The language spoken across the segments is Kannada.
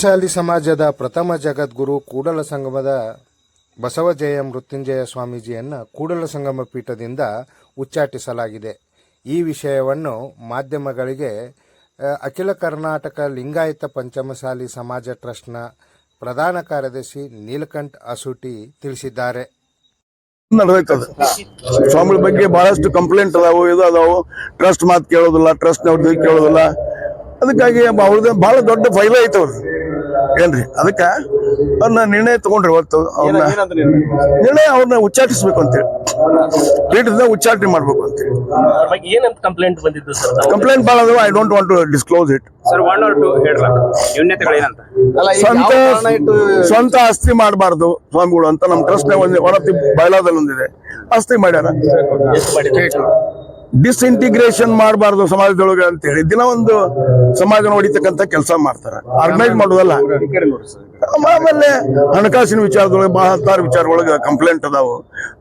ಶಾಲಿ ಸಮಾಜದ ಪ್ರಥಮ ಜಗದ್ಗುರು ಕೂಡಲ ಸಂಗಮದ ಬಸವ ಜಯ ಮೃತ್ಯುಂಜಯ ಸ್ವಾಮೀಜಿಯನ್ನು ಕೂಡಲ ಸಂಗಮ ಪೀಠದಿಂದ ಉಚ್ಚಾಟಿಸಲಾಗಿದೆ. ಈ ವಿಷಯವನ್ನು ಮಾಧ್ಯಮಗಳಿಗೆ ಅಖಿಲ ಕರ್ನಾಟಕ ಲಿಂಗಾಯತ ಪಂಚಮಸಾಲಿ ಸಮಾಜ ಟ್ರಸ್ಟ್ನ ಪ್ರಧಾನ ಕಾರ್ಯದರ್ಶಿ ನೀಲಕಂಠ್ ಅಸೂಟಿ ತಿಳಿಸಿದ್ದಾರೆ. ಸ್ವಾಮಿಗಳ ಬಗ್ಗೆ ಬಹಳಷ್ಟು ಕಂಪ್ಲೇಂಟ್ ಅದಾವು, ಇದು ಅದಾವು. ಟ್ರಸ್ಟ್ ಮಾತು ಕೇಳೋದಿಲ್ಲ ಟ್ರಸ್ಟ್ ಅವ್ರದ್ದು ಕೇಳೋದಿಲ್ಲ. ಅದಕ್ಕಾಗಿ ಅವ್ರದ್ದು ಬಹಳ ದೊಡ್ಡ ಫೈಲ್ ಐತೆ ಏನ್ರಿ ಅದಕ್ಕೆ ಅವ್ರನ್ನ ನಿರ್ಣಯ ತಗೊಂಡ್ರಿ ಇವತ್ತು ಅವ್ರನ್ನ ನಿರ್ಣಯ? ಅವ್ರನ್ನ ಉಚ್ಚಾಟಿಸ್ಬೇಕು ಅಂತೇಳಿ. ಪೀಠದಿಂದ ಉಚ್ಚಾಟನೆ ಮಾಡ್ಬೇಕು ಅಂತೇಳಿ. ಅದ್ರ ಬಗ್ಗೆ ಏನಂತ ಕಂಪ್ಲೇಂಟ್ ಬಂದಿದ್ದು ಸರ್ ಕಂಪ್ಲೇಂಟ್ ಭಾಳ ಅದಾವ I don't want to disclose it sir one or two ಹೇಳ್ರ ನ್ಯೂನ್ಯತೆಗಳೇನಂತ ಅಲ್ಲ ಈಗ ಸ್ವಂತ ಸ್ವಂತ ಆಸ್ತಿ ಮಾಡಬಾರ್ದು ಸ್ವಾಮಿಗಳು ಅಂತ ನಮ್ಮ ಟ್ರಸ್ಟ್ ಒಂದು ಹೊರತಿ ಬಯಲಾದಲ್ಲಿ ಒಂದಿದೆ. ಆಸ್ತಿ ಮಾಡ್ಯಾರ. ಮಾಡಿದ್ರು? ಡಿಸ್ಇಂಟಿಗ್ರೇಷನ್ ಮಾಡಬಾರ್ದು ಸಮಾಜದೊಳಗೆ ಅಂತ ಹೇಳಿ ದಿನ ಒಂದು ಸಮಾಜ ಹೊಡಿತಕ್ಕಂತ ಕೆಲಸ ಮಾಡ್ತಾರೆ. ಆರ್ಗನೈಸ್ ಮಾಡೋದಲ್ಲ. ಆಮ- ಆಮೇಲೆ ಹಣಕಾಸಿನ ವಿಚಾರದೊಳಗೆ ಬಹಳ ಹತ್ತಾರು ವಿಚಾರದೊಳಗೆ ಕಂಪ್ಲೇಂಟ್ ಅದಾವು.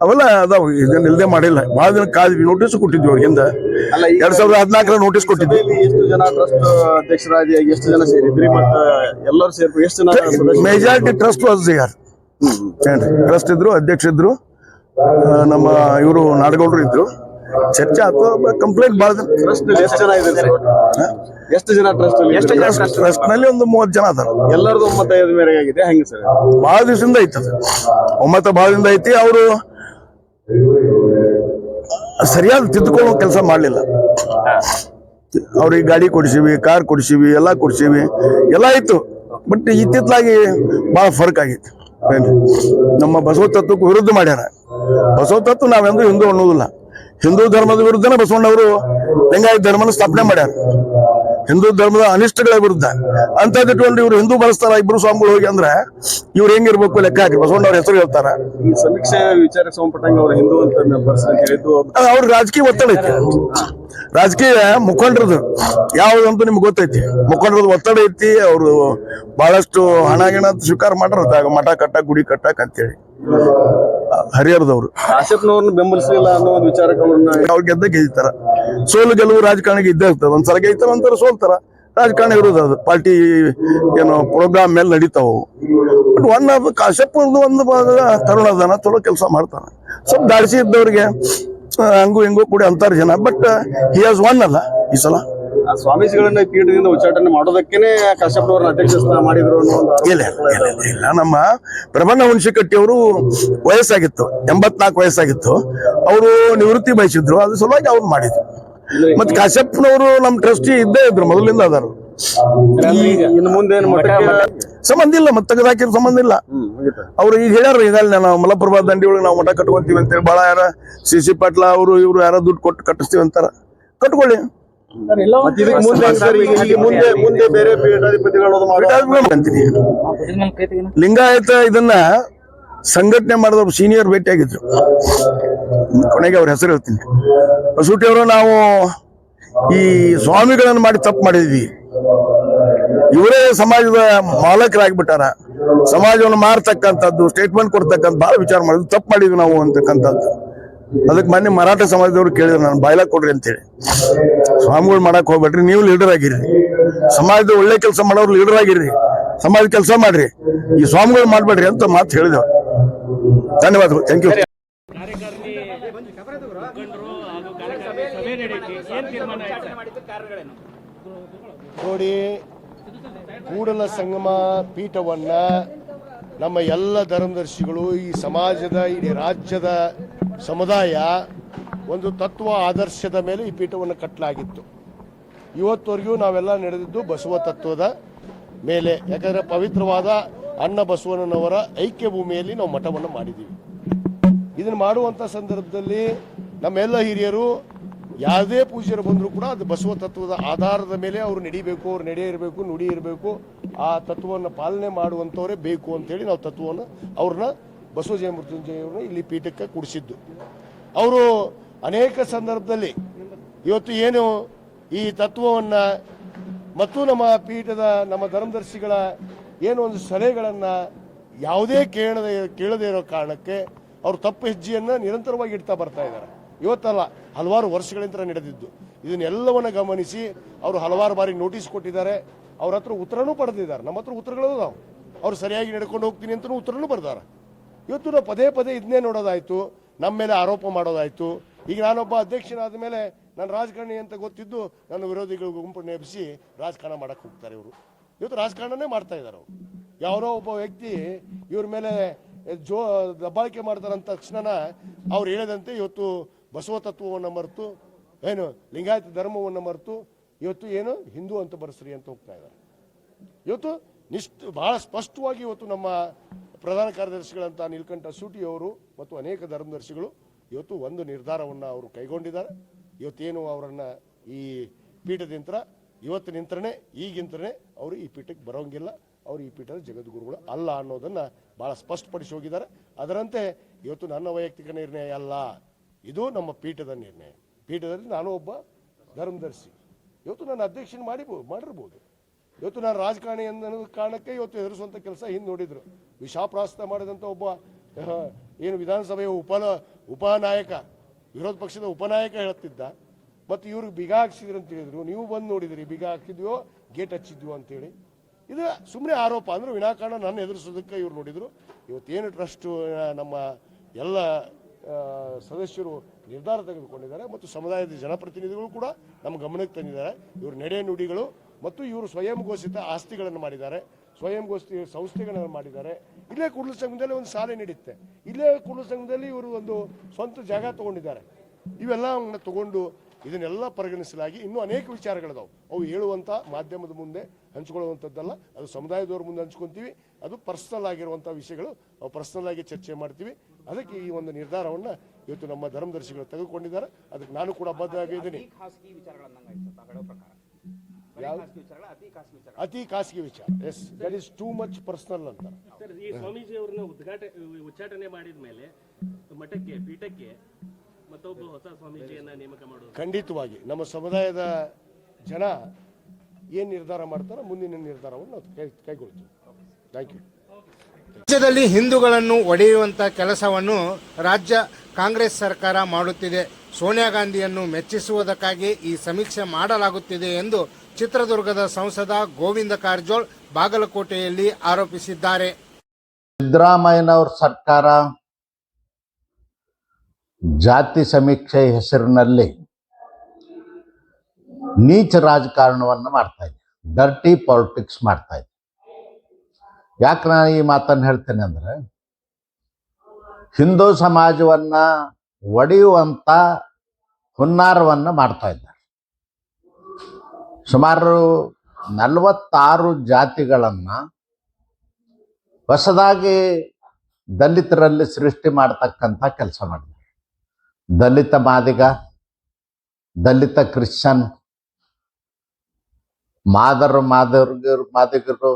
ಅವೆಲ್ಲ ಅದಾವ. ಇದನ್ನ ಇಲ್ಲದೆ ಮಾಡಿಲ್ಲ. ಬಹಳ ದಿನ ಕಾದ್ವಿ ನೋಟಿಸ್ ಕೊಟ್ಟಿದ್ವಿ ಅವ್ರಿಗಿಂದ ಎರಡ್ ಸಾವಿರದ ಹದಿನಾಲ್ಕರ ನೋಟಿಸ್ ಕೊಟ್ಟಿದ್ವಿ. ಎಷ್ಟು ಜನ ಟ್ರಸ್ಟ್ ಅಧ್ಯಕ್ಷರಾಗಿ ಎಷ್ಟು ಜನ ಸೇರಿದ್ರಿ ಮತ್ತೆ ಎಲ್ಲರೂ ಸೇರಿ ಎಷ್ಟು ಜನ? ಮೆಜಾರಿಟಿ ಟ್ರಸ್ಟ್ ವಾಸ್ ಯಾರ್ ಟ್ರಸ್ಟ್ ಇದ್ರು ಅಧ್ಯಕ್ಷ ಇದ್ರು ನಮ್ಮ ಇವರು ನಾಡಗೌಡರು ಇದ್ರು. ಚರ್ಚೆ ಆಯ್ತು ಕಂಪ್ಲೇಂಟ್ ಭಾಳ ಜನ ಟ್ರಸ್ಟ್ ಎಷ್ಟು ಜನ ಇದ್ದಾರೆ? ಸರ್ ಎಷ್ಟು ಜನ ಟ್ರಸ್ಟ್ ಎಷ್ಟು ಜನ ಟ್ರಸ್ಟ್ನಲ್ಲಿ ಒಂದು ಮೂವತ್ತು ಜನ ಅದಾರ. ಎಲ್ಲರದು ಒಂಬತ್ತೈದು ಮೇರೆಗೆ ಆಗಿದೆ ಹೆಂಗೆ ಸರ್? ಬಹಳ ದಿವಸದಿಂದ ಐತದ ಒಮ್ಮತ ಬಹಳ ದಿನ ಐತಿ ಅವರು ಸರಿಯಾದ ತಿದ್ದುಕೊಳ್ಳೋ ಕೆಲಸ ಮಾಡಲಿಲ್ಲ. ಅವ್ರಿಗೆ ಗಾಡಿ ಕೊಡಿಸಿವಿ ಕಾರ್ ಕೊಡಿಸಿವಿ ಎಲ್ಲ ಕೊಡಿಸಿವಿ ಎಲ್ಲ ಇತ್ತು. ಬಟ್ ಇತ್ತಿತ್ತಲಾಗಿ ಬಹಳ ಫರ್ಕ್ ಆಗಿತ್ತು. ನಮ್ಮ ಬಸವ ತತ್ವಕ್ಕೆ ವಿರುದ್ಧ ಮಾಡ್ಯಾರ. ಬಸವ ತತ್ವ ನಾವೆಂದೂ ಹಿಂದೂ ಅನ್ನೋದಿಲ್ಲ ಹಿಂದೂ ಧರ್ಮದ ವಿರುದ್ಧನೇ ಬಸವಣ್ಣವರು ಲಿಂಗಾಯತ ಧರ್ಮನ ಸ್ಥಾಪನೆ ಮಾಡ್ಯಾರ. ಹಿಂದೂ ಧರ್ಮದ ಅನಿಷ್ಟಗಳ ವಿರುದ್ಧ. ಅಂತದಿಟ್ಕೊಂಡು ಇವ್ರು ಹಿಂದೂ ಬಳಸ್ತಾರ ಇಬ್ರು ಸ್ವಾಮಿಗಳು ಹೋಗಿ ಅಂದ್ರೆ ಇವ್ರು ಹೆಂಗಿರ್ಬೇಕು ಲೆಕ್ಕ ಹಾಕಿ. ಬಸವಣ್ಣವ್ರ ಹೆಸರು ಹೇಳ್ತಾರ. ಈ ಸಮೀಕ್ಷೆ ವಿಚಾರಕ್ಕೆ ಸಂಬಂಧಪಟ್ಟಂಗೆ ಅವರು ಹಿಂದೂ ಅಂತ ಅಂತ ಹೇಳಿದ್ದು ಅವ್ರ ರಾಜಕೀಯ ಒತ್ತಡ ಐತಿ. ರಾಜಕೀಯ ಮುಖಂಡರದು ಯಾವ್ದಂತೂ ನಿಮ್ಗೆ ಗೊತ್ತೈತಿ. ಮುಖಂಡರದ್ದು ಒತ್ತಡ ಐತಿ ಅವರು ಬಹಳಷ್ಟು ಹಣ ಗಿಣ ಅಂತ ಸ್ವೀಕಾರ ಮಾಡ್ರ ಮಠ ಕಟ್ಟ ಗುಡಿ ಕಟ್ಟಕ್ ಅಂತೇಳಿ. ಹರಿಹರದವ್ರು. ಕಾಶ್ಯಪ್ನವ್ರನ್ನ ಬೆಂಬಲಿಸಲಿಲ್ಲ ಅನ್ನೋ ಒಂದು ವಿಚಾರಕ್ಕೆ ಅವ್ರನ್ನ ಅವ್ರು ಗೆದ್ದ ಗೆಲ್ತಾರ ಸೋಲು ಗೆಲುವು ರಾಜಕಾರಣಿಗೆ ಇದ್ದೇ ಇರ್ತದೆ. ಒಂದ್ಸಲ ಗೆದ್ದ ಒಂಥರ ಸೋಲ್ತಾರ. ರಾಜಕಾರಣ ಇರೋದು ಅದು. ಪಾರ್ಟಿ ಏನು ಪ್ರೋಗ್ರಾಮ್ ಮೇಲೆ ನಡೀತಾವು ಬಟ್ ಒನ್ ಆಫ್ ಕಾಶ್ಯಪ್ ಒಂದು ತರುಣ ಅದನ್ನ ಚಲೋ ಕೆಲಸ ಮಾಡ್ತಾನೆ. ಸ್ವಲ್ಪ ದಾಡಿಸಿ ಇದ್ದವ್ರಿಗೆ ಹಂಗು ಹೆಂಗು ಕೂಡ ಅಂತಾರ ಜನ. ಬಟ್ ಹಿ ಹಾಸ್ ಒನ್ ಅಲ್ಲ ಈ ಸಲ. ಆ ಸ್ವಾಮೀಜಿಗಳನ್ನ ಈ ಪೀಠದಿಂದ ಉಚ್ಚಾಟನೆ ಮಾಡೋದಕ್ಕೇನೆ ಕಾಶ್ಯಪ್ನವ್ರನ್ನ ಅಧ್ಯಕ್ಷ ಸ್ಥಾನ ಮಾಡಿದ್ರು ಅನ್ನೋ ಒಂದು ಆರೋಪ. ಇಲ್ಲ ಇಲ್ಲ, ಇಲ್ಲ, ಇಲ್ಲ, ಇಲ್ಲ. ನಮ್ಮ ಪ್ರಬಂಧ ಹುಣಸಿಕಟ್ಟಿ ಅವರು ವಯಸ್ಸಾಗಿತ್ತು ಎಂಬತ್ನಾಲ್ಕು ವಯಸ್ಸಾಗಿತ್ತು. ಅವರು ನಿವೃತ್ತಿ ಬಯಸಿದ್ರು ಅದ್ರ ಸಲುವಾಗಿ ಅವ್ರು ಮಾಡಿದ್ರು. ಮತ್ತೆ ಕಾಶ್ಯಪ್ನವರು ನಮ್ಮ ಟ್ರಸ್ಟಿ ಇದ್ದೇ ಇದ್ರು ಮೊದಲಿಂದ ಅದಾರು. ಇನ್ನು ಮುಂದೆ ಏನು ಮಠಕ್ಕೆ ಸಂಬಂಧ ಇಲ್ಲ ಮತ್ತೆ ತೆಗೆದಾಕಿರೋ ಸಂಬಂಧ ಇಲ್ಲ. ಹ್ಮ್ ಮುಗೀತು. ಅವ್ರು ಈಗ ಹೇಳ್ಯಾರ ಈಗಲ್ಲಿ ನಾವು ಮಲಪ್ರಭಾ ದಂಡಿ ಒಳಗೆ ನಾವು ಮಠ ಕಟ್ಕೊಂತೀವಿ ಅಂತೇಳಿ. ಭಾಳ ಯಾರ ಸಿ ಸಿ ಪಾಟ್ಲ ಅವರು ಇವರು ಯಾರ ದುಡ್ಡು ಕೊಟ್ಟು ಕಟ್ಟಿಸ್ತೀವಿ ಅಂತಾರ. ಕಟ್ಕೊಳ್ಳಿ. ಲಿಂಗಾಯತ ಇದನ್ನ ಸಂಘಟನೆ ಮಾಡಿದವ್ರು ಸೀನಿಯರ್ ಭೇಟಿಯಾಗಿದ್ರು. ಕೊನೆಗೆ ಅವ್ರ ಹೆಸರು ಹೇಳ್ತೀನಿ. ಬಸೂಟಿ ಅವರು ನಾವು ಈ ಸ್ವಾಮಿಗಳನ್ನು ಮಾಡಿ ತಪ್ಪು ಮಾಡಿದ್ವಿ. ಇವರೇ ಸಮಾಜದ ಮಾಲಕರಾಗ್ಬಿಟ್ಟಾರ. ಸಮಾಜವನ್ನು ಮಾರತಕ್ಕಂಥದ್ದು ಸ್ಟೇಟ್ಮೆಂಟ್ ಕೊಡ್ತಕ್ಕಂಥ ಬಹಳ ವಿಚಾರ ಮಾಡಿದ್ವಿ ತಪ್ಪು ಮಾಡಿದ್ವಿ ನಾವು ಅಂತಕ್ಕಂಥದ್ದು. ಅದಕ್ಕೆ ಮೊನ್ನೆ ಮರಾಠ ಸಮಾಜದವ್ರು ಕೇಳಿದ್ರು, ನಾನು ಬಾಯ್ಲಾಕ್ ಕೊಡ್ರಿ ಅಂತೇಳಿ ಸ್ವಾಮಿಗಳು ಮಾಡಕ್ ಹೋಗ್ಬೇಡ್ರಿ, ನೀವು ಲೀಡರ್ ಆಗಿರ್ರಿ. ಸಮಾಜದ ಒಳ್ಳೆ ಕೆಲಸ ಮಾಡೋರು ಲೀಡರ್ ಆಗಿರ್ರಿ. ಸಮಾಜ ಕೆಲಸ ಮಾಡ್ರಿ. ಈ ಸ್ವಾಮಿಗಳು ಮಾಡ್ಬೇಡ್ರಿ ಅಂತ ಮಾತು ಹೇಳಿದವ್ರು. ಧನ್ಯವಾದಗಳು. ಥ್ಯಾಂಕ್ ಯು ನೋಡಿ, ಕೂಡಲ ಸಂಗಮ ಪೀಠವನ್ನ ನಮ್ಮ ಎಲ್ಲ ಧರ್ಮದರ್ಶಿಗಳು ಈ ಸಮಾಜದ, ಇಡೀ ರಾಜ್ಯದ ಸಮುದಾಯ ಒಂದು ತತ್ವ ಆದರ್ಶದ ಮೇಲೆ ಈ ಪೀಠವನ್ನು ಕಟ್ಟಲಾಗಿತ್ತು. ಇವತ್ತವರೆಗೂ ನಾವೆಲ್ಲ ನಡೆದಿದ್ದು ಬಸವ ತತ್ವದ ಮೇಲೆ. ಯಾಕಂದರೆ ಪವಿತ್ರವಾದ ಅಣ್ಣ ಬಸವಣ್ಣನವರ ಐಕ್ಯ ಭೂಮಿಯಲ್ಲಿ ನಾವು ಮಠವನ್ನು ಮಾಡಿದ್ದೀವಿ. ಇದನ್ನು ಮಾಡುವಂಥ ಸಂದರ್ಭದಲ್ಲಿ ನಮ್ಮೆಲ್ಲ ಹಿರಿಯರು ಯಾವುದೇ ಪೂಜ್ಯರು ಬಂದರೂ ಕೂಡ ಅದು ಬಸವ ತತ್ವದ ಆಧಾರದ ಮೇಲೆ ಅವರು ನಡಿಬೇಕು, ಅವ್ರು ನಡೆಯ ಇರಬೇಕು, ನುಡಿ ಇರಬೇಕು. ಆ ತತ್ವವನ್ನು ಪಾಲನೆ ಮಾಡುವಂಥವರೇ ಬೇಕು ಅಂತೇಳಿ ನಾವು ತತ್ವವನ್ನು ಅವ್ರನ್ನ ಬಸವ ಜಯ ಮೃತ್ಯುಂಜಯವ್ರನ್ನ ಇಲ್ಲಿ ಪೀಠಕ್ಕೆ ಕೂಡಿಸಿದ್ದು. ಅವರು ಅನೇಕ ಸಂದರ್ಭದಲ್ಲಿ ಇವತ್ತು ಏನು ಈ ತತ್ವವನ್ನು ಮತ್ತು ನಮ್ಮ ಪೀಠದ ನಮ್ಮ ಧರ್ಮದರ್ಶಿಗಳ ಏನು ಒಂದು ಸಲಹೆಗಳನ್ನು ಯಾವುದೇ ಕೇಳದೆ ಕೇಳದೇ ಇರೋ ಕಾರಣಕ್ಕೆ ಅವರು ತಪ್ಪು ಹೆಜ್ಜೆಯನ್ನು ನಿರಂತರವಾಗಿ ಇಡ್ತಾ ಬರ್ತಾ ಇದ್ದಾರೆ. ಇವತ್ತಲ್ಲ ಹಲವಾರು ವರ್ಷಗಳಿಂದ ನಡೆದಿದ್ದು. ಇದನ್ನೆಲ್ಲವನ್ನು ಗಮನಿಸಿ ಅವರು ಹಲವಾರು ಬಾರಿ ನೋಟಿಸ್ ಕೊಟ್ಟಿದ್ದಾರೆ. ಅವ್ರ ಹತ್ರ ಉತ್ತರನೂ ಪಡೆದಿದ್ದಾರೆ. ನಮ್ಮ ಹತ್ರ ಉತ್ತರಗಳು ನಾವು. ಅವ್ರು ಸರಿಯಾಗಿ ನಡ್ಕೊಂಡು ಹೋಗ್ತೀನಿ ಅಂತಲೂ ಉತ್ತರನೂ ಬರ್ದಾರ. ಇವತ್ತು ನಾವು ಪದೇ ಪದೇ ಇದನ್ನೇ ನೋಡೋದಾಯ್ತು ನಮ್ಮ ಮೇಲೆ ಆರೋಪ ಮಾಡೋದಾಯ್ತು. ಈಗ ನಾನೊಬ್ಬ ಅಧ್ಯಕ್ಷನಾದ ಮೇಲೆ ನಾನು ರಾಜಕಾರಣಿ ಅಂತ ಗೊತ್ತಿದ್ದು ನನ್ನ ವಿರೋಧಿಗಳ ಗುಂಪು ನೆಪಿಸಿ ರಾಜಕಾರಣ ಮಾಡಕ್ಕೆ ಹೋಗ್ತಾರೆ ಇವರು. ಇವತ್ತು ರಾಜಕಾರಣನೇ ಮಾಡ್ತಾ ಇದ್ದಾರೆ ಅವರು. ಯಾರೋ ಒಬ್ಬ ವ್ಯಕ್ತಿ ಇವ್ರ ಮೇಲೆ ಜೋ, ದಬ್ಬಾಳಿಕೆ ಮಾಡ್ತಾರೆ ಅಂದ ತಕ್ಷಣ ಅವ್ರು ಹೇಳಿದಂತೆ ಇವತ್ತು ಬಸವ ತತ್ವವನ್ನು ಮರೆತು, ಏನು, ಲಿಂಗಾಯತ ಧರ್ಮವನ್ನು ಮರೆತು, ಇವತ್ತು ಏನು, ಹಿಂದೂ ಅಂತ ಬರೆಸ್ರಿ ಅಂತ ಹೋಗ್ತಾ ಇದ್ದಾರೆ. ಇವತ್ತು ನಿಷ್ಠ ಭಾಳ ಸ್ಪಷ್ಟವಾಗಿ ಇವತ್ತು ನಮ್ಮ ಪ್ರಧಾನ ಕಾರ್ಯದರ್ಶಿಗಳಂತ ನೀಲಕಂಠ ಸೂಟಿ ಅವರು ಮತ್ತು ಅನೇಕ ಧರ್ಮದರ್ಶಿಗಳು ಇವತ್ತು ಒಂದು ನಿರ್ಧಾರವನ್ನು ಅವರು ಕೈಗೊಂಡಿದ್ದಾರೆ. ಇವತ್ತೇನು ಅವರನ್ನು ಈ ಪೀಠದಿಂತ್ರ ಇವತ್ತು ನಿಂತ್ರನೇ ಈಗಿಂತ್ರನೇ ಅವರು ಈ ಪೀಠಕ್ಕೆ ಬರೋಂಗಿಲ್ಲ. ಅವರು ಈ ಪೀಠದ ಜಗದ್ಗುರುಗಳು ಅಲ್ಲ ಅನ್ನೋದನ್ನು ಭಾಳ ಸ್ಪಷ್ಟಪಡಿಸಿ ಹೋಗಿದ್ದಾರೆ. ಅದರಂತೆ ಇವತ್ತು ನನ್ನ ವೈಯಕ್ತಿಕ ನಿರ್ಣಯ ಅಲ್ಲ. ಇದು ನಮ್ಮ ಪೀಠದ ನಿರ್ಣಯ. ಪೀಠದಲ್ಲಿ ನಾನು ಒಬ್ಬ ಧರ್ಮದರ್ಶಿ. ಇವತ್ತು ನನ್ನ ಅಧ್ಯಕ್ಷನ ಮಾಡಿ ಮಾಡಿರ್ಬೋದು. ಇವತ್ತು ನಾನು ರಾಜಕಾರಣಿ ಅನ್ನೋದು ಕಾರಣಕ್ಕೆ ಇವತ್ತು ಎದುರಿಸುವಂಥ ಕೆಲಸ ಹಿಂದೆ ನೋಡಿದರು. ವಿಷಾಪ್ರಾಸ್ತ ಮಾಡಿದಂಥ ಒಬ್ಬ ಏನು ವಿಧಾನಸಭೆಯ ಉಪ ಉಪನಾಯಕ ವಿರೋಧ ಪಕ್ಷದ ಉಪನಾಯಕ ಹೇಳ್ತಿದ್ದ ಮತ್ತು ಇವ್ರಿಗೆ ಬಿಗ ಹಾಕ್ಸಿದ್ರು ಅಂತ ಹೇಳಿದ್ರು. ನೀವು ಬಂದು ನೋಡಿದ್ರಿ, ಬಿಗ ಹಾಕಿದ್ವೋ ಗೇಟ್ ಹಚ್ಚಿದ್ವೋ ಅಂತೇಳಿ ಇದು ಸುಮ್ಮನೆ ಆರೋಪ, ಅಂದ್ರೆ ವಿನಾಕಾರಣ ನನ್ನ ಎದುರಿಸೋದಕ್ಕೆ ಇವ್ರು ನೋಡಿದ್ರು. ಇವತ್ತೇನು ಟ್ರಸ್ಟ್, ನಮ್ಮ ಎಲ್ಲ ಸದಸ್ಯರು ನಿರ್ಧಾರ ತೆಗೆದುಕೊಂಡಿದ್ದಾರೆ. ಮತ್ತು ಸಮುದಾಯದ ಜನಪ್ರತಿನಿಧಿಗಳು ಕೂಡ ನಮ್ಮ ಗಮನಕ್ಕೆ ತಂದಿದ್ದಾರೆ. ಇವ್ರ ನಡೆ ನುಡಿಗಳು ಮತ್ತು ಇವರು ಸ್ವಯಂ ಘೋಷಿತ ಆಸ್ತಿಗಳನ್ನು ಮಾಡಿದ್ದಾರೆ ಸ್ವಯಂ ಘೋಷಿತ ಸಂಸ್ಥೆಗಳನ್ನು ಮಾಡಿದ್ದಾರೆ. ಇಲ್ಲೇ ಕೂಡಲ ಸಂಘದಲ್ಲಿ ಒಂದು ಸಾಲೆ ನೀಡುತ್ತೆ. ಇಲ್ಲೇ ಕೂಡಲ ಸಂಘದಲ್ಲಿ ಇವರು ಒಂದು ಸ್ವಂತ ಜಾಗ ತಗೊಂಡಿದ್ದಾರೆ. ಇವೆಲ್ಲ ತಗೊಂಡು ಇದನ್ನೆಲ್ಲ ಪರಿಗಣಿಸಲಾಗಿ ಇನ್ನೂ ಅನೇಕ ವಿಚಾರಗಳಿದಾವೆ. ಅವು ಹೇಳುವಂಥ ಮಾಧ್ಯಮದ ಮುಂದೆ ಹಂಚ್ಕೊಳ್ಳುವಂಥದ್ದಲ್ಲ, ಅದು ಸಮುದಾಯದವ್ರ ಮುಂದೆ ಹಂಚ್ಕೊತೀವಿ, ಅದು ಪರ್ಸನಲ್ ಆಗಿರುವಂಥ ವಿಷಯಗಳು ನಾವು ಪರ್ಸನಲ್ ಆಗಿ ಚರ್ಚೆ ಮಾಡ್ತೀವಿ. ಅದಕ್ಕೆ ಈ ಒಂದು ನಿರ್ಧಾರವನ್ನು ಇವತ್ತು ನಮ್ಮ ಧರ್ಮದರ್ಶಿಗಳು ತೆಗೆದುಕೊಂಡಿದ್ದಾರೆ. ಅದಕ್ಕೆ ನಾನು ಕೂಡ ಬದ್ಧವಾಗಿದ್ದೀನಿ ಅತಿ ಅತಿ ಖಾಸಗಿ ವಿಚಾರ ಅತಿ ಖಾಸಗಿ ವಿಚಾರ. Yes that is too much personal ಅಂತ. ಸರ್ ಈ ಸ್ವಾಮೀಜಿ ಅವ್ರನ್ನ ಉದ್ಘಾಟ ಉಚ್ಚಾಟನೆ ಮಾಡಿದ ಮೇಲೆ ಮಠಕ್ಕೆ ಪೀಠಕ್ಕೆ ಮತ್ತೊಬ್ಬ ಹೊಸ ಸ್ವಾಮೀಜಿಯನ್ನ ನೇಮಕ ಮಾಡೋದು. ಖಂಡಿತವಾಗಿ. ನಮ್ಮ ಸಮುದಾಯದ ಜನ ಏನು ನಿರ್ಧಾರ ಮಾಡ್ತಾರೋ ಮುಂದಿನ ನಿರ್ಧಾರವನ್ನು ನಾವು ಕೈ ಕೈಗೊಳ್ತೀವಿ. ಥ್ಯಾಂಕ್ ಯು ರಾಜ್ಯದಲ್ಲಿ ಹಿಂದೂಗಳನ್ನು ಒಡೆಯುವಂಥ ಕೆಲಸವನ್ನು ರಾಜ್ಯ ಕಾಂಗ್ರೆಸ್ ಸರ್ಕಾರ ಮಾಡುತ್ತಿದೆ. ಸೋನಿಯಾ ಗಾಂಧಿಯನ್ನು ಮೆಚ್ಚಿಸುವುದಕ್ಕಾಗಿ ಈ ಸಮೀಕ್ಷೆ ಮಾಡಲಾಗುತ್ತಿದೆ ಎಂದು ಚಿತ್ರದುರ್ಗದ ಸಂಸದ ಗೋವಿಂದ ಕಾರಜೋಳ್ ಬಾಗಲಕೋಟೆಯಲ್ಲಿ ಆರೋಪಿಸಿದ್ದಾರೆ. ಸಿದ್ದರಾಮಯ್ಯನವ್ರ ಸರ್ಕಾರ ಜಾತಿ ಸಮೀಕ್ಷೆ ಹೆಸರಿನಲ್ಲಿ ನೀಚ ರಾಜಕಾರಣವನ್ನು ಮಾಡ್ತಾ ಇದೆ. ಡರ್ಟಿ ಪಾಲಿಟಿಕ್ಸ್ ಮಾಡ್ತಾ ಇದೆ. ಯಾಕೆ ನಾನು ಈ ಮಾತನ್ನು ಹೇಳ್ತೇನೆ ಅಂದ್ರೆ, ಹಿಂದೂ ಸಮಾಜವನ್ನ ಒಡೆಯುವಂತ ಹುನ್ನಾರವನ್ನ ಮಾಡ್ತಾ ಇದ್ದಾರೆ. ಸುಮಾರು ನಲವತ್ತಾರು ಜಾತಿಗಳನ್ನ ಹೊಸದಾಗಿ ದಲಿತರಲ್ಲಿ ಸೃಷ್ಟಿ ಮಾಡ್ತಕ್ಕಂಥ ಕೆಲಸ ಮಾಡಿದೆ ದಲಿತ ಮಾದಿಗ, ದಲಿತ ಕ್ರಿಶ್ಚನ್ ಮಾದರು ಮಾದರ್ಗರು, ಮಾದಿಗರು,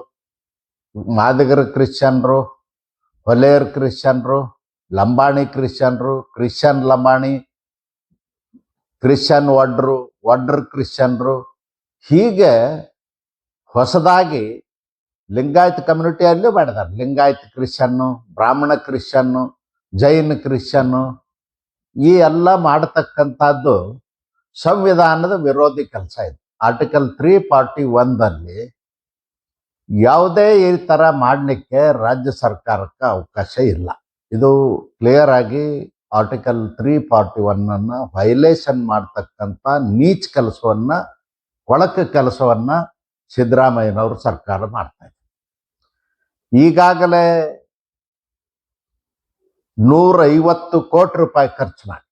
ಮಾದಿಗರ ಕ್ರಿಶ್ಚನ್ರು ಹೊಲೆಯರ್ ಕ್ರಿಶ್ಚನ್ರು ಲಂಬಾಣಿ ಕ್ರಿಶ್ಚನ್ರು ಕ್ರಿಶ್ಚನ್ ಲಂಬಾಣಿ ಕ್ರಿಶ್ಚನ್ ಒಡ್ರು ವಡ್ರ ಕ್ರಿಶ್ಚನ್ರು ಹೀಗೆ ಹೊಸದಾಗಿ ಲಿಂಗಾಯತ್ ಕಮ್ಯುನಿಟಿಯಲ್ಲೂ ಮಾಡಿದ್ದಾರೆ ಲಿಂಗಾಯತ್ ಕ್ರಿಶ್ಚನ್ನು ಬ್ರಾಹ್ಮಣ ಕ್ರಿಶ್ಚನ್ನು ಜೈನ ಕ್ರಿಶ್ಚನ್ನು ಈ ಎಲ್ಲ ಮಾಡತಕ್ಕಂಥದ್ದು ಸಂವಿಧಾನದ ವಿರೋಧಿ ಕೆಲಸ ಇದು. ಆರ್ಟಿಕಲ್ ತ್ರೀ ಫಾರ್ಟಿ ಒಂದಲ್ಲಿ ಯಾವುದೇ ಈ ಥರ ಮಾಡಲಿಕ್ಕೆ ರಾಜ್ಯ ಸರ್ಕಾರಕ್ಕೆ ಅವಕಾಶ ಇಲ್ಲ. ಇದು ಕ್ಲಿಯರ್ ಆಗಿ ಆರ್ಟಿಕಲ್ ತ್ರೀ ಫಾರ್ಟಿ ಒನ್ನನ್ನು ವೈಲೇಷನ್ ಮಾಡ್ತಕ್ಕಂಥ ನೀಚ್ ಕೆಲಸವನ್ನ ಕೊಳಕು ಕೆಲಸವನ್ನ ಸಿದ್ದರಾಮಯ್ಯನವರು ಸರ್ಕಾರ ಮಾಡ್ತಾ ಇದೆ ಈಗಾಗಲೇ ನೂರ ಐವತ್ತು ಕೋಟಿ ರೂಪಾಯಿ ಖರ್ಚು ಮಾಡಿ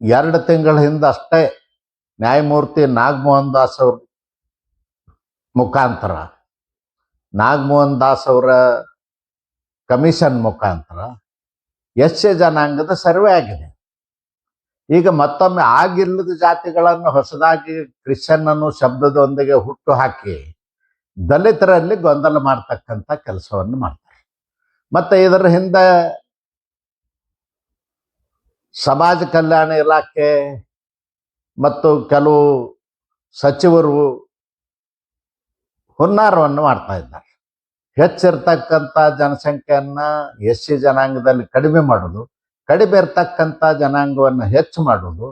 ಎರಡು ತಿಂಗಳ ಹಿಂದೆ ಅಷ್ಟೇ ನ್ಯಾಯಮೂರ್ತಿ ನಾಗಮೋಹನ್ ದಾಸ್ ಅವ್ರ ಮುಖಾಂತರ, ನಾಗಮೋಹನ್ ದಾಸ್ ಅವರ ಕಮಿಷನ್ ಮುಖಾಂತರ ಎಸ್ ಜನಾಂಗದ ಸರ್ವೆ ಆಗಿದೆ. ಈಗ ಮತ್ತೊಮ್ಮೆ ಆಗಿಲ್ಲದ ಜಾತಿಗಳನ್ನು ಹೊಸದಾಗಿ ಕ್ರಿಶ್ಚಿಯನ್ ಅನ್ನೋ ಶಬ್ದದೊಂದಿಗೆ ಹುಟ್ಟು ಹಾಕಿ ದಲಿತರಲ್ಲಿ ಗೊಂದಲ ಮಾಡ್ತಕ್ಕಂಥ ಕೆಲಸವನ್ನು ಮಾಡ್ತಾರೆ. ಮತ್ತೆ ಇದರ ಹಿಂದೆ ಸಮಾಜ ಕಲ್ಯಾಣ ಇಲಾಖೆ ಮತ್ತು ಕೆಲವು ಸಚಿವರು ಹುನ್ನಾರವನ್ನು ಮಾಡ್ತಾ ಇದ್ದಾರೆ. ಹೆಚ್ಚಿರ್ತಕ್ಕಂಥ ಜನಸಂಖ್ಯೆಯನ್ನು ಎಸ್ ಸಿ ಜನಾಂಗದಲ್ಲಿ ಕಡಿಮೆ ಮಾಡೋದು ಕಡಿಮೆ ಇರ್ತಕ್ಕಂಥ ಜನಾಂಗವನ್ನು ಹೆಚ್ಚು ಮಾಡೋದು,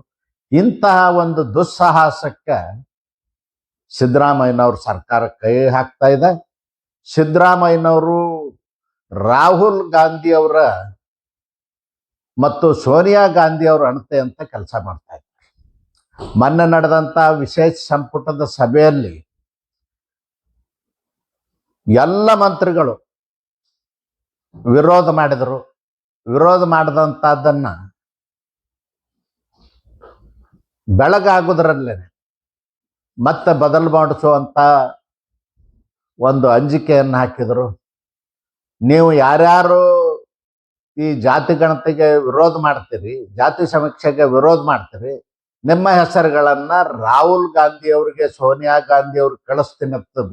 ಇಂತಹ ಒಂದು ದುಸ್ಸಾಹಸಕ್ಕೆ ಸಿದ್ದರಾಮಯ್ಯನವ್ರ ಸರ್ಕಾರ ಕೈ ಹಾಕ್ತಾ ಇದೆ. ಸಿದ್ದರಾಮಯ್ಯನವರು, ರಾಹುಲ್ ಗಾಂಧಿ ಅವರ ಮತ್ತು ಸೋನಿಯಾ ಗಾಂಧಿ ಅವರ ಅಣತೆ ಅಂತ ಕೆಲಸ ಮಾಡ್ತಾ ಇದ್ದಾರೆ. ಮೊನ್ನೆ ನಡೆದಂಥ ವಿಶೇಷ ಸಂಪುಟದ ಸಭೆಯಲ್ಲಿ ಎಲ್ಲ ಮಂತ್ರಿಗಳು ವಿರೋಧ ಮಾಡಿದರು. ವಿರೋಧ ಮಾಡಿದಂಥದ್ದನ್ನ ಬೆಳಗಾಗೋದ್ರಲ್ಲೇ ಮತ್ತೆ ಬದಲು ಮಾಡಿಸುವಂಥ ಒಂದು ಅಂಜಿಕೆಯನ್ನು ಹಾಕಿದರು. ನೀವು ಯಾರ್ಯಾರು ಈ ಜಾತಿ ಗಣತಿಗೆ ವಿರೋಧ ಮಾಡ್ತೀರಿ, ಜಾತಿ ಸಮೀಕ್ಷೆಗೆ ವಿರೋಧ ಮಾಡ್ತೀರಿ, ನಿಮ್ಮ ಹೆಸರುಗಳನ್ನು ರಾಹುಲ್ ಗಾಂಧಿ ಅವರಿಗೆ ಸೋನಿಯಾ ಗಾಂಧಿ ಅವ್ರಿಗೆ ಕಳಿಸ್ತೀನಿ ಅಂತ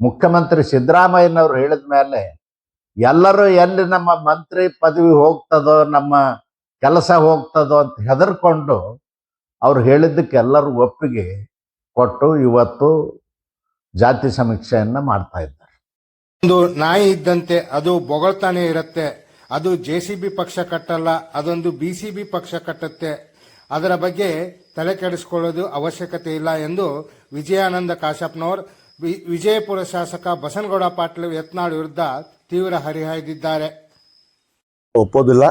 ಮುಖ್ಯಮಂತ್ರಿ ಸಿದ್ದರಾಮಯ್ಯನವರು ಹೇಳಿದ ಮೇಲೆ ಎಲ್ಲರೂ ಎಲ್ಲಿ ನಮ್ಮ ಮಂತ್ರಿ ಪದವಿ ಹೋಗ್ತದೋ, ನಮ್ಮ ಕೆಲಸ ಹೋಗ್ತದೋ ಅಂತ ಹೆದರ್ಕೊಂಡು ಅವ್ರು ಹೇಳಿದ್ದಕ್ಕೆ ಎಲ್ಲರೂ ಒಪ್ಪಿಗೆ ಕೊಟ್ಟು ಇವತ್ತು ಜಾತಿ ಸಮೀಕ್ಷೆಯನ್ನು ಮಾಡ್ತಾ ಇದ್ದಾರೆ. ಒಂದು ನಾಯಿ ಇದ್ದಂತೆ ಅದು ಬೊಗಳ್ತಾನೆ ಇರುತ್ತೆ. ಅದು ಜೆ ಸಿ ಬಿ ಪಕ್ಷ ಕಟ್ಟಲ್ಲ, ಅದೊಂದು ಬಿ ಸಿ ಬಿ ಪಕ್ಷ ಕಟ್ಟುತ್ತೆ. ಅದರ ಬಗ್ಗೆ ತಲೆ ಕೆಡಿಸಿಕೊಳ್ಳೋದು ಅವಶ್ಯಕತೆ ಇಲ್ಲ ಎಂದು ವಿಜಯಾನಂದ ಕಾಶಪ್ಪನವರ್ ವಿಜಯಪುರ ಶಾಸಕ ಬಸನಗೌಡ ಪಾಟೀಲ್ ಯತ್ನಾಳ್ ವಿರುದ್ಧ ತೀವ್ರ ಹರಿಹಾಯ್ದಿದ್ದಾರೆ. ಒಪ್ಪೋದಿಲ್ಲ.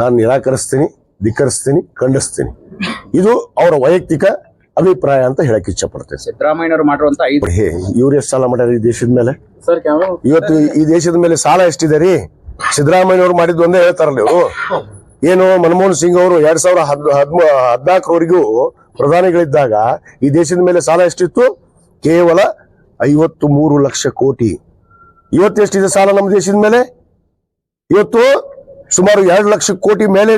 ನಾನು ನಿರಾಕರಿಸ್ತೀನಿ ಧಿಕ್ಕರಿಸ್ತೀನಿ ಖಂಡಿಸ್ತೀನಿ. ಇದು ಅವರ ವೈಯಕ್ತಿಕ ಅಭಿಪ್ರಾಯ ಅಂತ ಹೇಳಕ್ ಇಚ್ಛಪಡ್ತೇನೆ ಸಿದ್ದರಾಮಯ್ಯನವರು ಮಾಡಿರುವಂತ ಐದು ಹೇ ಇವ್ರು ಎಷ್ಟು ಸಾಲ ಮಾಡ್ಯಾರ ಈ ದೇಶದ ಮೇಲೆ? ಇವತ್ತು ಈ ದೇಶದ ಮೇಲೆ ಸಾಲ ಎಷ್ಟಿದೆ ರೀ? ಸಿದ್ದರಾಮಯ್ಯನವರು ಮಾಡಿದ್ದು ಒಂದೇ ಹೇಳ್ತಾರಲ್ಲ ಇವರು. ಏನು ಮನಮೋಹನ್ ಸಿಂಗ್ ಅವರು ಎರಡ್ ಸಾವಿರ ಹದ್ ಹದ್ಮ ಹದ್ನಾಲ್ಕರವರೆಗೂ ಪ್ರಧಾನಿಗಳಿದ್ದಾಗ ಈ ದೇಶದ ಮೇಲೆ ಸಾಲ ಎಷ್ಟಿತ್ತು? ಕೇವಲ ಐವತ್ತು ಮೂರು ಲಕ್ಷ ಕೋಟಿ. ಇವತ್ತು ಎಷ್ಟಿದೆ ಸಾಲ ನಮ್ಮ ದೇಶದ ಮೇಲೆ? ಇವತ್ತು ಸುಮಾರು ಎರಡು ಲಕ್ಷ ಕೋಟಿ ಮೇಲೆ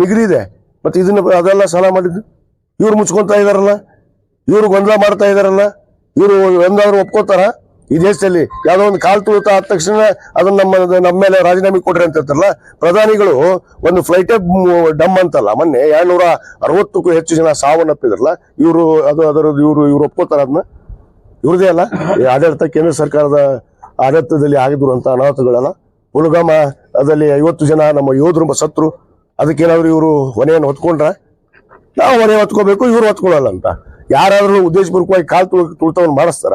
ಮಿಗಿಲಿದೆ. ಮತ್ತೆ ಇದನ್ನ ಅದೆಲ್ಲ ಸಾಲ ಮಾಡಿದ್ದು? ಇವ್ರು ಮುಚ್ಕೊತಾ ಇದಾರಲ್ಲ? ಇವರು ಗೊಂದಲ ಮಾಡ್ತಾ ಇದಾರಲ್ಲ? ಇವರು ಒಂದಾದ್ರು ಒಪ್ಕೋತಾರ? ಈ ದೇಶದಲ್ಲಿ ಯಾವುದೋ ಒಂದು ಕಾಲ್ ತುಳಿತ ಆದ ತಕ್ಷಣ ಅದನ್ನ ನಮ್ಮ ನಮ್ಮ ಮೇಲೆ ರಾಜೀನಾಮೆ ಕೊಡ್ರಿ ಅಂತ ಹೇಳ್ತಾರಲ್ಲ? ಪ್ರಧಾನಿಗಳು ಒಂದು ಫ್ಲೈಟೇ ಡಮ್ ಅಂತಲ್ಲ. ಮೊನ್ನೆ ಎರಡ್ನೂರ ಅರವತ್ತಕ್ಕೂ ಹೆಚ್ಚು ಜನ ಸಾವನ್ನಪ್ಪಿದ್ರಲ್ಲ ಇವರು ಅದು ಅದರದ್ದು ಇವರು ಇವ್ರು ಒಪ್ಕೋತಾರ ಅದನ್ನ ಇವ್ರದೇ ಅಲ್ಲ? ಆಡಳಿತ ಕೇಂದ್ರ ಸರ್ಕಾರದ ಆಡಳಿತದಲ್ಲಿ ಅಂತ ಅನಾಹುತಗಳಲ್ಲ ಪುಲ್ಗಾಮ ಅದಲ್ಲಿ ಐವತ್ತು ಜನ ನಮ್ಮ ಯೋಧರು ಸತ್ರು ಅದಕ್ಕೇನಾದ್ರು ಇವರು ಹೊನೆಯನ್ನು ಹೊತ್ಕೊಂಡ್ರೆ ನಾವು ಹೊನೆ ಹೊತ್ಕೋಬೇಕು, ಇವ್ರು ಹೊತ್ಕೊಳ್ಳಲ್ಲ ಅಂತ. ಯಾರಾದ್ರೂ ಉದ್ದೇಶಪೂರ್ವಕವಾಗಿ ಕಾಲು ತುಳ, ತುಳಿತವನ್ನು ಮಾಡಿಸ್ತಾರ,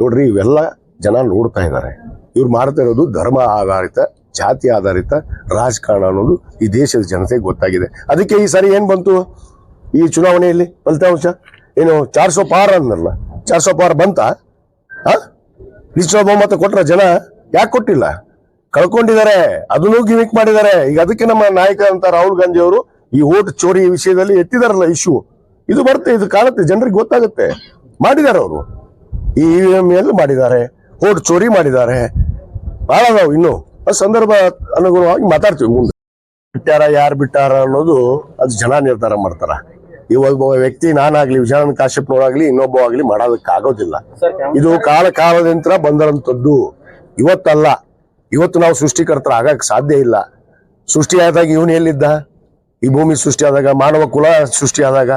ನೋಡ್ರಿ ಇವೆಲ್ಲ ಜನ ನೋಡ್ತಾ ಇದ್ದಾರೆ. ಇವ್ರು ಮಾಡ್ತಾ ಇರೋದು ಧರ್ಮ ಆಧಾರಿತ, ಜಾತಿ ಆಧಾರಿತ ರಾಜಕಾರಣ ಅನ್ನೋದು ಈ ದೇಶದ ಜನತೆಗೆ ಗೊತ್ತಾಗಿದೆ. ಅದಕ್ಕೆ ಈ ಸಾರಿ ಏನ್ ಬಂತು? ಈ ಚುನಾವಣೆಯಲ್ಲಿ ಫಲಿತಾಂಶ? ಏನು ಚಾರ್ ಸೋ ಪಾರ್ ಅಂದ್ರಲ್ಲ ಚಾರ್ ಸೋ ಪಾರ್ ಬಂತ? ನಿಶ್ಚಯ ಬಹುಮತ ಕೊಟ್ಟರೆ ಜನ ಯಾಕೆ ಕೊಟ್ಟಿಲ್ಲ? ಕಳ್ಕೊಂಡಿದ್ದಾರೆ, ಅದನ್ನು ಗಿಮಿಕ್ ಮಾಡಿದ್ದಾರೆ. ಈಗ ಅದಕ್ಕೆ ನಮ್ಮ ನಾಯಕ ಅಂತ ರಾಹುಲ್ ಗಾಂಧಿ ಅವರು ಈ ಓಟ್ ಚೋರಿ ವಿಷಯದಲ್ಲಿ ಎತ್ತಿದಾರಲ್ಲ ಇಶ್ಯೂ ಇದು ಬರುತ್ತೆ ಇದು ಕಾಣುತ್ತೆ, ಜನರಿಗೆ ಗೊತ್ತಾಗುತ್ತೆ. ಮಾಡಿದ್ದಾರೆ ಅವರು. ಈ ವಿ ಎಂ ಎಲ್ ಮಾಡಿದ್ದಾರೆ, ಓಟ್ ಚೋರಿ ಮಾಡಿದ್ದಾರೆ. ಬಹಳ ನಾವು ಇನ್ನು. ಆ ಸಂದರ್ಭ ಅನುಗುಣವಾಗಿ ಮಾತಾಡ್ತೀವಿ ಮುಂದೆ. ಬಿಟ್ಟಾರ ಯಾರು ಬಿಟ್ಟಾರ ಅನ್ನೋದು ಅದು ಜನ ನಿರ್ಧಾರ ಮಾಡ್ತಾರ. ಈ ಒಬ್ಬ ವ್ಯಕ್ತಿ ನಾನಾಗ್ಲಿ ವಿಜಯಾನಂದ ಕಾಶ್ಯಪ್ನವರಾಗ್ಲಿ ಇನ್ನೊಬ್ಬ ಆಗ್ಲಿ ಮಾಡೋದಕ್ಕಾಗೋದಿಲ್ಲ ಇದು ಕಾಲ ಕಾಲದಿಂದ ಬಂದರಂತದ್ದು ಇವತ್ತಲ್ಲ ಇವತ್ತು ನಾವು ಸೃಷ್ಟಿಕರ್ತರ ಆಗಕ್ಕೆ ಸಾಧ್ಯ ಇಲ್ಲ. ಸೃಷ್ಟಿಯಾದಾಗ ಇವನು ಎಲ್ಲಿದ್ದ? ಈ ಭೂಮಿ ಸೃಷ್ಟಿಯಾದಾಗ ಮಾನವ ಕುಲ ಸೃಷ್ಟಿಯಾದಾಗ.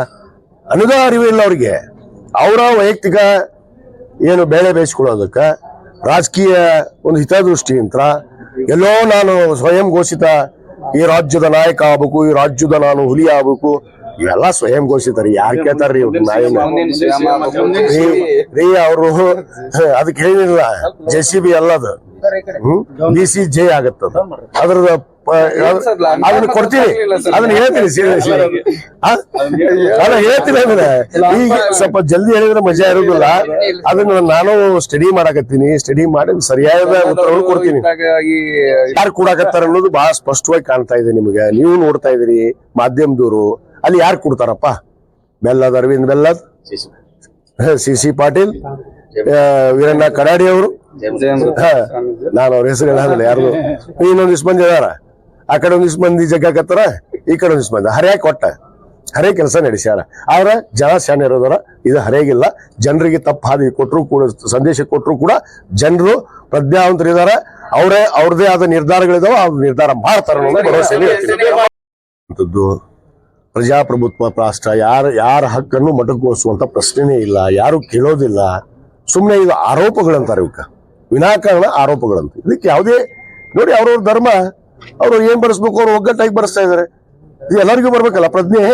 ಅನ್ನೋದೇ ಅರಿವು ಇಲ್ಲ ಅವ್ರಿಗೆ. ಅವರ ವೈಯಕ್ತಿಕ ಏನು ಬೇಳೆ ಬೇಯಿಸ್ಕೊಳ್ಳೋದಕ್ಕೆ ರಾಜಕೀಯ ಒಂದು ಹಿತದೃಷ್ಟಿಯಿಂದ ಎಲ್ಲೋ ನಾನು ಸ್ವಯಂ ಘೋಷಿತ ಈ ರಾಜ್ಯದ ನಾಯಕ ಆಗ್ಬೇಕು ಈ ರಾಜ್ಯದ ನಾನು ಹುಲಿ ಆಗ್ಬೇಕು ಇವೆಲ್ಲ ಸ್ವಯಂ ಘೋಷಿತರಿ ಯಾರು ಕೇಳ್ತಾರ್ರಿ ಇವ್ರು? ನಾಯಿನ? ರೀ ಅವರು ಅದಕ್ಕೆ ಹೇಳಿಲ್ಲ. ಜೆ ಸಿ ಬಿ ಅಲ್ಲದು. ಡಿ ಸಿ ಜೆ ಆಗತ್ತದ. ಅದ್ರದ ಪ- ಅದ್- ಅದನ್ನ ಕೊಡ್ತೀನಿ. ಅದನ್ನ ಹೇಳ್ತೀನಿ ಅದನ್ನ ಹೇಳ್ತೀನಿ ಅಂದ್ರೆ ಈಗ ಸ್ವಲ್ಪ ಜಲ್ದಿ ಹೇಳಿದ್ರೆ ಮಜಾ ಇರೋದಿಲ್ಲ. ಅದನ್ನ ನಾನು ಸ್ಟಡಿ ಮಾಡಾಕತ್ತೀನಿ. ಸ್ಟಡಿ ಮಾಡಿ ಸರಿಯಾದ ಉತ್ತರವನ್ನು ಕೊಡ್ತೀನಿ. ಯಾರು ಕೂಡಾಕತ್ತಾರ ಅನ್ನೋದು ಬಹಳ ಸ್ಪಷ್ಟವಾಗಿ ಕಾಣ್ತಾ ಇದೆ ನಿಮಗೆ. ನೀವು ನೋಡ್ತಾ ಇದೀರಿ ಮಾಧ್ಯಮದವರು. ಅಲ್ಲಿ ಯಾರು ಕೊಡ್ತಾರಪ್ಪ? ಬೆಲ್ಲದ ಅರವಿಂದ್ ಬೆಲ್ಲದ್ ಸಿ ಸಿ ಪಾಟೀಲ್ ವೀರಣ್ಣ ಕರಾಡಿ ಅವರು. ನಾನು ಅವ್ರ ಹೆಸರು ಹೇಳಲ್ಲ ಯಾರು ಇನ್ನೊಂದಿಷ್ಟು ಮಂದಿ ಅದಾರ. ಆ ಕಡೆ ಒಂದಿಷ್ಟು ಮಂದಿ ಜಗ್ಗಾಕತ್ತಾರ ಈ ಕಡೆ ಒಂದಿಷ್ಟು ಮಂದಿ. ಹರ್ಯಾಕ್ ಕೊಟ್ಟ ಹರೇ ಕೆಲಸ ನಡೆಸ್ಯಾರ ಆದ್ರೆ ಜನ ಶಾನೆ ಇರೋದರ ಇದು ಹರೇಗಿಲ್ಲ. ಜನರಿಗೆ ತಪ್ಪು ಹಾದಿ ಕೊಟ್ಟರು ಕೂಡ ಸಂದೇಶ ಕೊಟ್ಟರು ಕೂಡ ಜನರು ಪ್ರಜ್ಞಾವಂತರಿದ್ದಾರೆ ಅವರೇ ಅವ್ರದೇ ಆದ ನಿರ್ಧಾರಗಳಿದಾವೆ ಅವ್ರ ನಿರ್ಧಾರ ಮಾಡ್ತಾರ ಅನ್ನೋದು ಭರವಸೆ ಅಂತದ್ದು. ಪ್ರಜಾಪ್ರಭುತ್ವ ರಾಷ್ಟ್ರ ಯಾರ ಯಾರ ಹಕ್ಕನ್ನು ಮೊಟಕುಗೊಳಿಸುವಂತ ಪ್ರಶ್ನೆನೇ ಇಲ್ಲ, ಯಾರು ಕೇಳೋದಿಲ್ಲ. ಸುಮ್ಮನೆ ಇದು ಆರೋಪಗಳಂತಾರೆ ಇವಕ್ಕ. ವಿನಾಕಾರಣ ಆರೋಪಗಳಂತ. ಇದಕ್ಕೆ ಯಾವುದೇ, ನೋಡಿ ಅವ್ರವ್ರ ಧರ್ಮ, ಅವರು ಏನ್ ಬರೆಸ್ಬೇಕು, ಅವ್ರು ಒಗ್ಗಟ್ಟಾಗಿ ಬರೆಸ್ತಾ ಇದಾರೆ. ಇದು ಎಲ್ಲರಿಗೂ ಬರ್ಬೇಕಲ್ಲ ಪ್ರಜ್ಞೆ?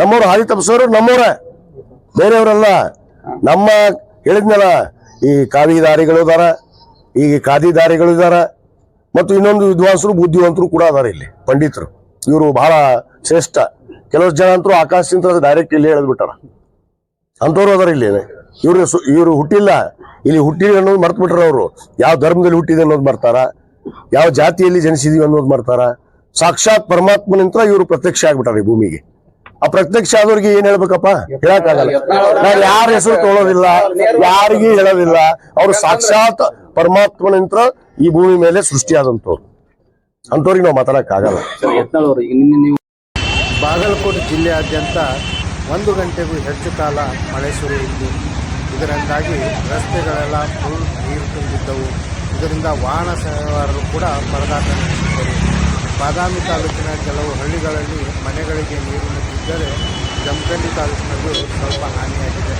ನಮ್ಮವ್ರು ಹಾದಿ ತಪ್ಪಿಸೋರು ನಮ್ಮವ್ರ. ಬೇರೆಯವರಲ್ಲ. ನಮ್ಮ ಹೇಳಿದ್ನಲ್ಲ, ಈ ಕಾವಿದಾರಿಗಳು ಇದಾರ, ಈ ಖಾದಿದಾರಿಗಳು ಇದಾರ, ಮತ್ತು ಇನ್ನೊಂದು ವಿದ್ವಾಂಸರು, ಬುದ್ಧಿವಂತರು ಕೂಡ ಅದಾರ ಇಲ್ಲಿ, ಪಂಡಿತರು. ಇವರು ಬಹಳ ಶ್ರೇಷ್ಠ. ಕೆಲವು ಜನ ಅಂತೂ ಆಕಾಶದಿಂದ ಡೈರೆಕ್ಟ್ ಇಲ್ಲಿ ಹೇಳಿದ್ಬಿಟ್ಟಾರ ಅಂಥವ್ರು ಅದಾರ ಇಲ್ಲಿ. ಇವರು ಇವರು ಹುಟ್ಟಿಲ್ಲ. ಇಲ್ಲಿ ಹುಟ್ಟಿಲ್ಲ ಅನ್ನೋದು ಮರ್ತು ಬಿಟ್ರ ಅವರು. ಯಾವ ಧರ್ಮದಲ್ಲಿ ಹುಟ್ಟಿದೆ ಅನ್ನೋದು ಮರ್ತಾರ. ಯಾವ ಜಾತಿಯಲ್ಲಿ ಜನಿಸಿದೀವಿ ಅನ್ನೋದು ಮರ್ತಾರ. ಸಾಕ್ಷಾತ್ ಪರಮಾತ್ಮನಿಂತ ಇವರು ಪ್ರತ್ಯಕ್ಷ ಆಗ್ಬಿಟ್ಟಾರ ಈ ಭೂಮಿಗೆ. ಆ ಪ್ರತ್ಯಕ್ಷ ಆದವ್ರಿಗೆ ಏನ್ ಹೇಳ್ಬೇಕಪ್ಪ? ಹೇಳಕ್ಕಾಗಲ್ಲ. ನಾವ್ ಯಾರ ಹೆಸರು ತೊಗೊಳೋದಿಲ್ಲ ಯಾರಿಗೂ ಹೇಳೋದಿಲ್ಲ. ಅವರು ಸಾಕ್ಷಾತ್ ಪರಮಾತ್ಮನಿಂತ ಈ ಭೂಮಿ ಮೇಲೆ ಸೃಷ್ಟಿಯಾದಂಥವ್ರು ಅಂಥವ್ರಿಗೆ ನಾವು ಮಾತಾಡಕ್ಕಾಗಲ್ಲ. ಬಾಗಲಕೋಟೆ ಜಿಲ್ಲೆಯಾದ್ಯಂತ ಒಂದು ಗಂಟೆಗೂ ಹೆಚ್ಚು ಕಾಲ ಮಳೆ ಸುರಿಯಿತು ಇದರಿಂದಾಗಿ ರಸ್ತೆಗಳೆಲ್ಲ ಫುಲ್ ನೀರು ತುಂಬಿದ್ದವು. ಇದರಿಂದ ವಾಹನ ಸವಾರರು ಕೂಡ ಪರದಾಟ ನಡೆಸಿದ್ದರು. ಬಾದಾಮಿ ತಾಲೂಕಿನ ಕೆಲವು ಹಳ್ಳಿಗಳಲ್ಲಿ ಮನೆಗಳಿಗೆ ನೀರು ನುಗ್ಗಿದ್ದರೆ, ಜಮಖಂಡಿ ತಾಲೂಕಿನಲ್ಲೂ ಸ್ವಲ್ಪ ಹಾನಿಯಾಗಿದೆ.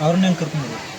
ಅವ್ರನ್ನ ಹೆಂಗೆ ಕರ್ಕೊಂಡು